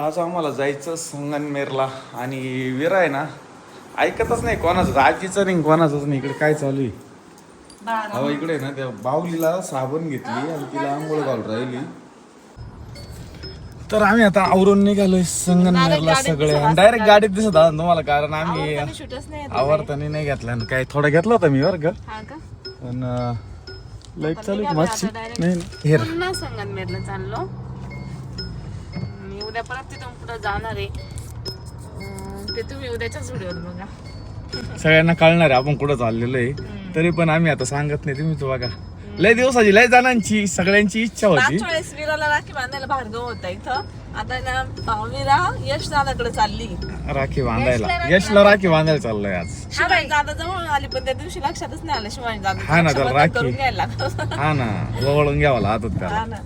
आज आम्हाला जायचं संगनमेरला आणि विरा आहे ना ऐकतच नाही कोणाचं आजीचं नाही कोणाचंच नाही. इकडे काय चालू आहे? अहो इकडे ना त्या बाहुलीला साबण घेतली आणि तिला आंघोळ घालून राहिली. तर आम्ही आता आवरून निघालोय संगनमेरला सगळे. डायरेक्ट गाडीत दिसत आहोत तुम्हाला कारण आम्ही शूटच नाही घेतला. काय थोडा घेतला होता मी हा का? पण लाइट चालू direct. नाही पुन्हा संगनमेरला चाललो. उद्या परत तिथून पुढे जाणार आहे. अं, ते तुम्ही उद्याच्याच व्हिडिओत बघा. सगळ्यांना कळणार आहे आपण कुठं चाललेलो आहे. तरी पण आम्ही आता सांगत नाही तुम्ही तो बघा. लय दिवसाची लय जणांची सगळ्यांची इच्छा होती. वेळेस विराला राखी बांधायला भार्गव होता इथं. आता ना अं, विरा यश दादाकडे चालली. राखी बांधायला. यशला राखी बांधायला. चाललंय आज. शिवाजी दादा जवळ आली पण त्या दिवशी लक्षातच नाही आलं शिवाजी दादा हा ना, त्याला राखी. करून घ्यायला लागलं. हा ना जवळून घ्यावा लागत त्याला. हा ना.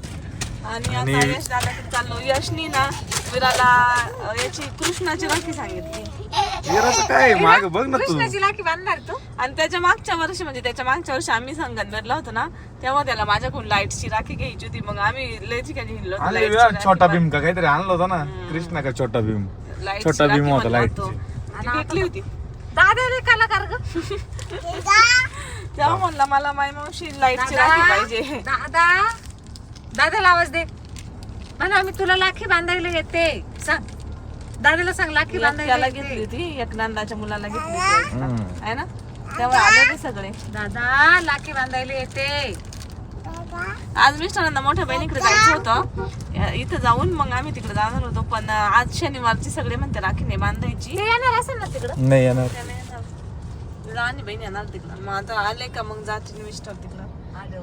आणि आता यश दादाकडे चाललो. यशनी ना विराला याची कृष्णाची राखी सांगितली. विराचं काय माग बघ ना तू. राखी बांधणार तू? आणि त्याच्या मागच्या वर्षी म्हणजे त्याच्या मागच्या वर्षी आम्ही संगनमेरला होतो ना तेव्हा त्याला माझ्याकडून लाईटची राखी घ्यायची होती. मग आम्ही लय ठिकाणी हिंडलो होतो. आणि lightची विरा राखी छोटा भीम का? काहीतरी आणलं होतं ना? कृष्णा का छोटा भीम? lightची छोटा राखी भीम होता म्हणलं लाईटची होतो. ती भेटली होती. दादा रे कलाकार ग. तेव्हा म्हणला मला माय मावशी लाईटची राखी पाहिजे. दादा दादाला आवाज दे. म्हणा मी तुला लाखी बांधायला येते. सांग. दादाला सांग लाखी बांधायला त्याला येते. घेतली होती एक नंदाच्या मुलाला घेतली होती. हम्म. आहे ना? तेव्हा आले ते सगळे. दादा लाखी बांधायला येते. आज मिस्टरांना मोठ्या बहिणीकडे जायचं होतं. इथं जाऊन मग आम्ही तिकडे जाणार होतो. पण आज शनिवारची सगळे म्हणते राखी नाही बांधायची. ते येणार असेल ना तिकडं? नाही येणार. त्याने येणार. लहानी बहीण येणार तिकडं. मग आता आले का मग जातील मिस्टर तिकडं?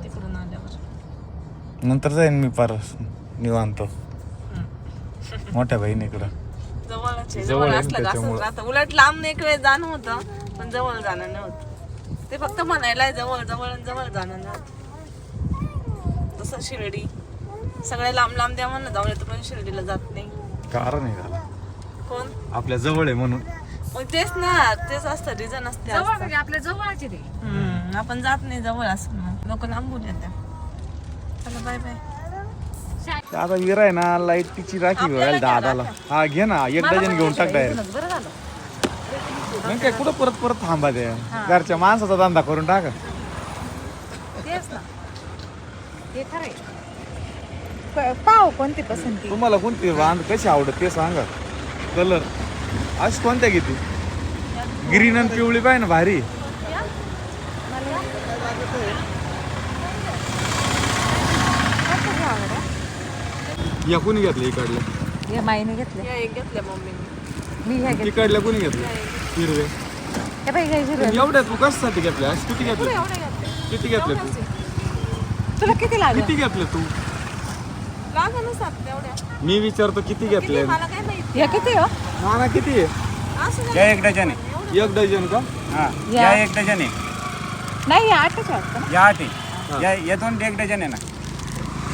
तिकडून नंतर जाईन मी पार निवांत. मोठ्या बहिणीकडं. जवळच आहे. जवळ जवळ आहे असलं का असंच त्याच्यामुळं. राहतं. उलट लांब एक वेळ जाणं होतं पण जवळ जाणं नाही होत ते फक्त म्हणायला जवळ जवळ आणि जवळ जाणं नाही होत तसं शिर्डी. सगळे लांब लांब द्या म्हणलं जाऊन येतो पण शिर्डीला जात नाही. कारण आहे झाला कोण? आपल्या जवळ आहे म्हणून. मग तेच ना तेच असतं रिझन असते जवळ असतं. म्हणजे आपल्या जवळचे ते. हम्म, आपण जात नाही जवळ असं लोक लांबून येतात चला बाय बाय आता विरा आहे ना लाईटीची राखी बघायला दादाला. हा घे ना एक डझन घेऊन टाक डायरेक्ट बरं झालं. मग काय कुठं परत परत थांबा द्या घरच्या माणसाचा धंदा करून टाका. तेच ना. ते खरंय पाव कोणती पसंती. तुम्हाला कोणती बांध कशी आवडत ते सांगा. कलर अशी कोणत्या किती ग्रीन आणि पिवळी पाहिजे ना भारी. या कोणी घेतलं इकडल्या? हे माईने घेतले या एक घेतल्या मम्मीने. मी ह्या घेतले कोणी घेतलं हिरवे. हे बाई घ्यायचे एवढ्या तू कशासाठी घेतल्या? अशी किती घेतले एवढे घेतले किती घेतले तू? तुला किती लागलं किती घेतले तू? लागा नसतात तेवढ्या. मी विचारतो किती घेतले मला काय माहिती हे किती हो? नाना किती? आहे असं या एक डझन आहे. एक डझन का? हा या. या एक डझन आहे. नाही या आठच वाटतं ना या आठ आहे. या या दोन एक डझन आहे ना.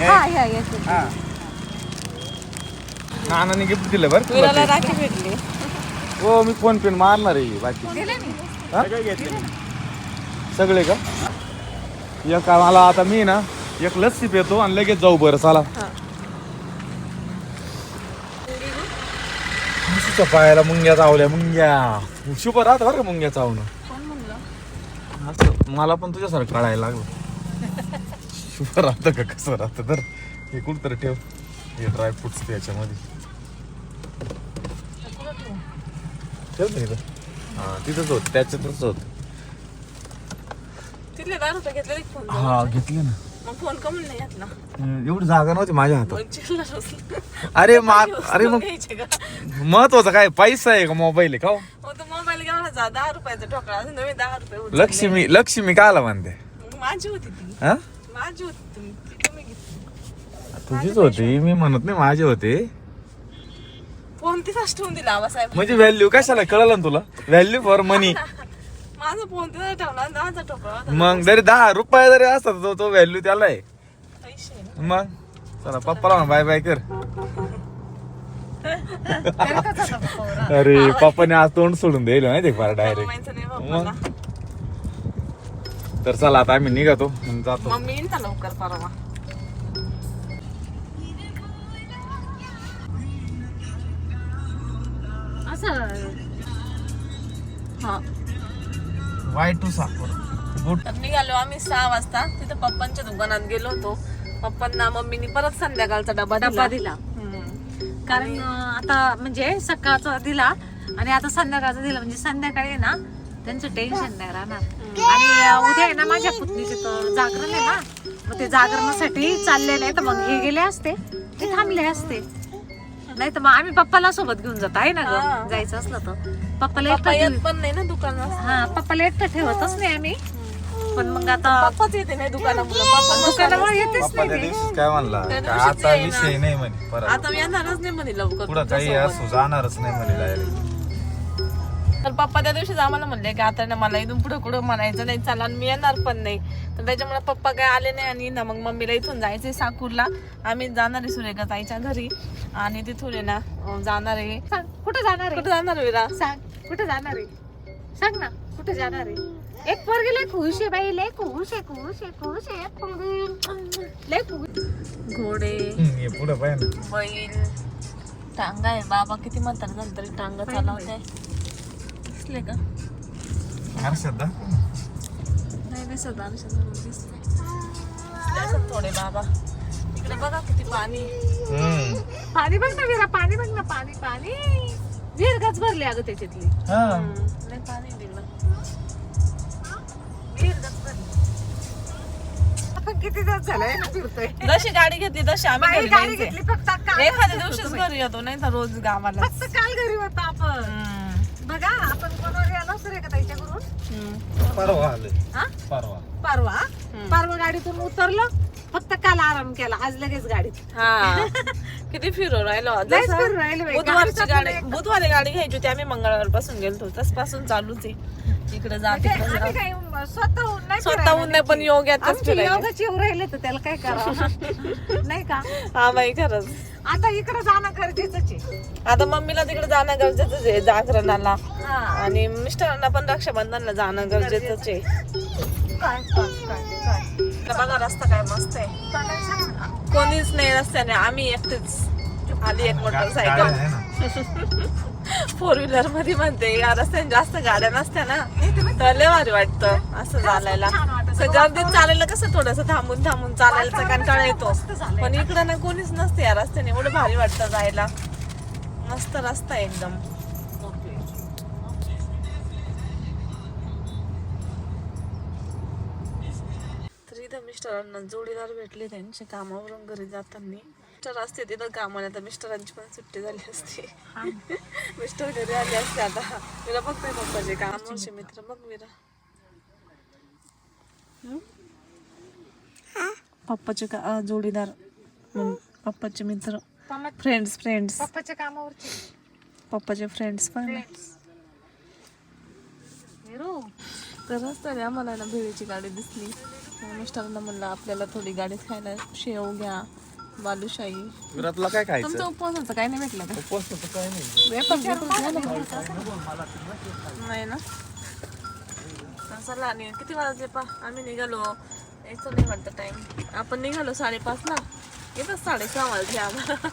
हा हे- या हा. नानाने गिफ्ट दिलं बरं तुला ते. राखी भेटली. हो मी फोन पे मारणार आहे बाकी. दिले मी हा? सगळे का? एक मला आता मी ना एक लस्सी पितो आणि लगेच जाऊ बरं चला. म्हशीच्या पायाला मुंग्या चावल्या मुंग्या. शुभ राहत बरं का मुंग्या चावणं? असं मला पण तुझ्यासारखं कळायला लागलं. शुभ राहतं का कसं राहतं तर हे कुठं ठेव. हे ड्रायफ्रुट्स याच्यामध्ये ठेव ना इथं. हां तिथंच होत त्याच्यातच होत. तिथले दहा रुपये घेतले फोन हा घेतले ना. मग फोन कमून नाही घेतला. एवढी जागा नव्हती माझ्या हातात. मग चिल्लर असलं. अरे मा अरे मग घ्यायचे का? महत्वाचं काय पैसा आहे का मोबाईल आहे का हो? मग तो मोबाईल घेऊन जा दहा रुपयाचा ठोकळा असेल तुम्ही दहा रुपये उचलले. लक्ष्मी लक्ष्मी काला म्हणते. मग माझी होती ती. हा? माझी होती तुम्ही ती तुम्ही घेतली. तुझीच होती मी म्हणत नाही माझे होते. तिथंच ठेवून दिला आबासाहेब. म्हणजे व्हॅल्यू कशाला? कळलं ना तुला? व्हॅल्यू फॉर मनी माझा फोन तिथं ठेवला आणि दहाचा ठोकळा होता. मग जरी दहा रुपये जरी असतात तो तो व्हॅल्यू त्याला आहे. पैसे. मग? चला पप्पाला बाय बाय कर. अरे पप्पाने आज तोंड सोडून द्यायला माहिती फार डायरेक्ट माहिती नाही बाप्पाला तर चला आता आम्ही निघतो आणि जातो. मम्मी येईन का लवकर परवा. हा. वाय टू साखर गुड. तर निघालो आम्ही सहा वाजता. तिथं पप्पांच्या दुकानात गेलो होतो. पप्पांना मम्मीनी परत संध्याकाळचा डबा डब्बा दिला. कारण आता म्हणजे सकाळचा दिला आणि आता संध्याकाळचा दिला. म्हणजे संध्याकाळी आहे ना त्यांचं टेन्शन नाही राहणार. आणि उद्या आहे ना माझ्या पुतणीचे तर जागरण आहे ना. मग ते जागरणासाठी चालले नाही तर मग हे गेले असते. ते थांबले असते. नाही तर मग आम्ही पप्पाला सोबत घेऊन जातो आहे ना. ग? जायचं असलं तर. पप्पाला पप्पा एकटं येत पण नाही ना दुकानात. हा पप्पाला एकटं ठेवतच नाही आम्ही. पण मग आता पप्पाच येते नाही दुकानामुळे. पप्पा दुकानामुळे येतेच पप्पा नाही त्या ते. दिवशीच काय म्हणला? त्या का दिवशीच आता येईना. विषय नाही म्हणे परत. आता मी येणारच नाही म्हणे लवकर पुढं काही तुमच्यासोबत. असू जाणारच नाही म्हणे डायरेक्ट तर पप्पा त्या दिवशीच आम्हाला म्हणले की आता ना मला इथून पुढे कुठं म्हणायचं नाही चला आणि मी येणार पण नाही. तर त्याच्यामुळे पप्पा काय आले नाही आणि ना मग मम्मीला इथून जायचंय साकूरला. आम्ही जाणार आहे सुरेखा ताईच्या घरी. आणि तिथून आहे ना जाणार आहे. सांग कुठं जाणार आहे? कुठं जाणार आहे विरा? सांग कुठे जाणार आहे? सांग ना कुठे जाणार आहे? एक पोरगी लय खुश आहे बाई लय खुश आहे खुश आहे खुश आहे पोरगी. लय खुश. घोडे हे पुढं पाहिजे ना. बैल टांगा आहे. बाबा किती म्हातारे झालं तरी टांगा चालवते दिसले का? हर्षद दाखव ना. नाही दिसत आमच्या दिसले. दिसले असं थोडे बाबा. इकडे बघा किती पाणी. हम्म. पाणी बघ ना विरा पाणी बघ ना पाणी पाणी. विहीर गच भरली अगं त्याच्यातली. हा. नाही पाणी भरली. आपण किती दिवस झालाय ना फिरतोय? जशी गाडी घेतली तशी आम्ही घरी गाडी. घेतली फक्त काल एखाद्या दिवशीच घरी येतो नाही तर रोज गावाला फक्त काल घरी होतो आपण. हम्म. बघा आपण कोणावर गेलो सर का त्याच्या घरून. परवा आले हा? परवा. परवा? परवा गाडीतून उतरलो फक्त काल आराम केला आज लगेच गाडीत. हा. किती फिरू राहिलो. लयच राहिलो बाई. बुधवारची गाडीचा गाडी पण बुधवारी गाडी घ्यायची होती आम्ही मंगळवारपासून गेलतो. तसपासून चालूच आहे. इकडे जा म्हणजे तिकडे जा. आम्ही काही स्वतःहून नाही स्वतःहून नाही पण योग्यातच आमची फिरायला. योगाची येऊ राहिले तर त्याला काय करावं? नाही का? हा बाई खरंच. आता इकडे जाणं गरजेचंच आहे. आता मम्मीला तिकडे जाणं गरजेचंच आहे जागरणाला. हा. आणि मिस्टरांना पण रक्षाबंधनला जाणं गरजेचंच आहे. काय काय काय काय? इकडे बघा रस्ता काय मस्त आहे. कोणीच नाही रस्त्याने आम्ही एकटेच. आली एक मोटरसायकल आहे ना. फोर व्हीलरमध्ये म्हणते या रस्त्याने जास्त गाड्या नसत्या ना. तर लय भारी वाटतं असं चालायला. गर्दीत चालायला कसं थोडस थांबून थांबून चालायचा कंटाळा येतो. पण इकडं ना कोणीच नसते या रस्त्याने. एवढं भारी वाटतं जायला. मस्त रस्ता आहे एकदम. मिस्टरांना जोडीदार भेटले त्यांच्या कामावरून घरी जाताना. मिस्टर असते तिथं कामाला तर मिस्टरांची पण सुट्टी झाली असते. मिस्टर घरी आले असते आता. विरा बघतोय पप्पाचे कामावरचे मित्र बघ विरा पप्पाचे का जोडीदार पप्पाचे मित्र. फ्रेंड्स फ्रेंड्स पप्पाच्या कामावरची. पप्पाचे फ्रेंड्स पण तर रस्त्याने आम्हाला ना भेळीची गाडी दिसली. मिस्टरांना म्हणलं आपल्याला थोडी गाडी खायला शेव घ्या बालुशाही. विराटला काय खायचं? तुमचं उपवासाचं काही नाही भेटलं का? उपवासाचं काय नाही. नाही ना? चला आणि किती वाजले पा आम्ही निघालो. यायचं नाही वाटतं टाइम आपण निघालो साडेपाच ला येतच साडेसहा वाजले आम्हाला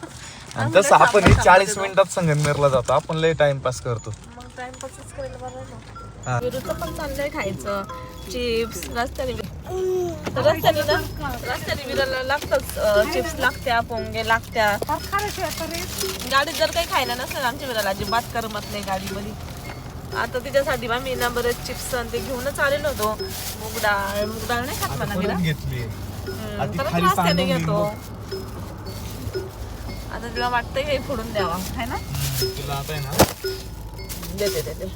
आणि तसं आपण हे चाळीस मिनिटात संगमनेरला जातो. आपण लय टाइमपास करतो. मग टाइमपासच करायला बरं हा. ना विरुद्ध पण चाललंय खायचं. चिप्स रस्त्याने तर रस्त्याने ना रस्त्याने विराला लागतच चिप्स लागत्या पोंगे लागत्या. गाडीत जर काही खायला नसेल आमच्या वेळेला अजिबात करमत नाही गाडीमध्ये. आता तिच्यासाठी आम्ही ना बरेच चिप्स आणि ते घेऊनच आलेलो होतो. मूग डाळ मूग डाळ नाही खात म्हणा परत घेतली. परत रस्त्याने घेतो. आता तिला वाटतंय हे फोडून द्यावा है ना? तुला आता आहे ना? देते देते.